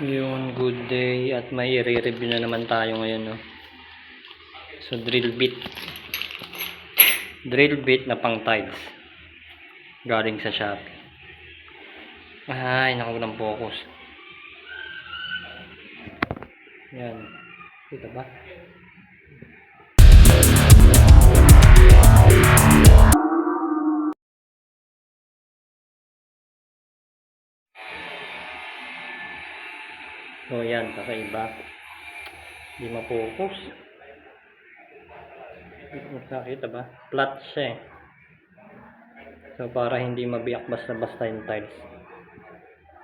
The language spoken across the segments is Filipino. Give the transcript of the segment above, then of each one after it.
Yun, good day. At may i-review na naman tayo ngayon, no? So, drill bit. Drill bit na pang tiles. Galing sa Shopee. Ay, naku ng focus. Yan. Kita ba? So, yan. Kakaiba. Hindi ma-focus. Nakita ba? Flat siya eh. So, para hindi mabiyak basta-basta yung tiles.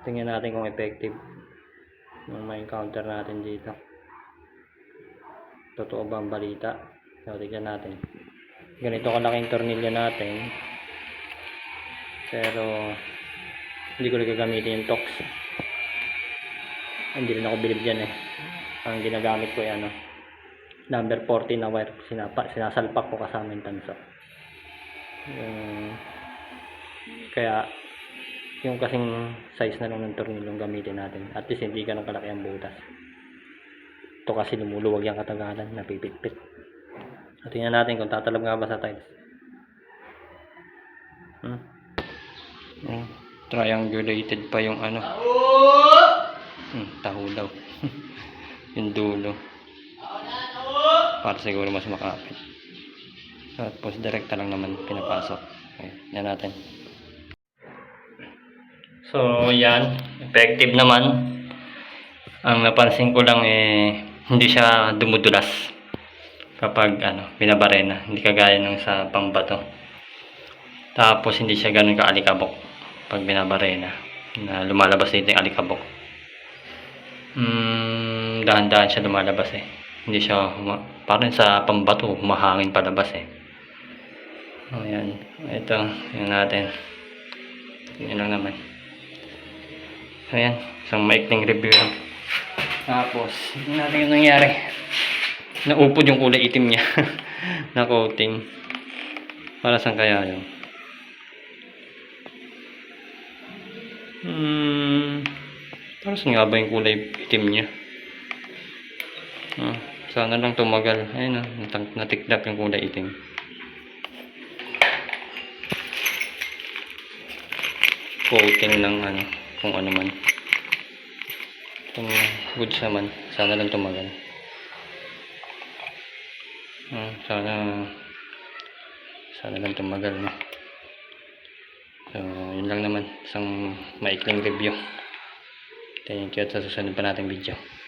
Tingnan natin kung effective. Yung may encounter natin dito. Totoo ba ang balita? So, tingnan natin. Ganito kalaking tornilyo natin. Pero, hindi ko rin gagamitin yung tox. Hindi rin ako bilib dyan eh. Ang ginagamit ko ay ano, number 40 na wire. Sinapa, sinasalpak ko kasama yung tanso. Yung, kaya, yung kasing size na lang ng tornilyong gamitin natin. At least hindi ganun kalaki ang butas. Ito kasi lumuluwag yung katagalan, napipitpit. At tingnan natin kung tatalab nga ba sa tiles. Hmm. Hmm. Triangulated pa yung ano. Hmm, taho daw. yung dulo. Para siguro mas makapit. Tapos direkta lang naman pinapasok. Okay, yan natin. So, yan. Effective naman. Ang napansin ko lang eh, hindi siya dumudulas kapag ano, binabarena. Hindi kagaya ng sa pambato. Tapos, hindi siya ganun kaalikabok pag binabarena. Na lumalabas dito yung alikabok. Hmm, dahan-dahan siya lumalabas eh. Hindi siya, huma- parang sa pambato, humahangin palabas eh. Ayan. Ito, yun natin. Yun lang naman. Ayan, isang maikling review lang. Tapos, tignan natin yung nangyari. Naupod yung kulay itim niya. na coating. Para saan kaya yun? Hmm. Para saan nga ba yung kulay itim niya? Ah, sana lang tumagal. Ayun na, natang- natiklap yung kulay itim. Coating ng ano, kung ano man. Kung goods naman, sana lang tumagal. Ah, sana sana lang tumagal no. So, yun lang naman. Isang maikling review. Thank you at pa nating video.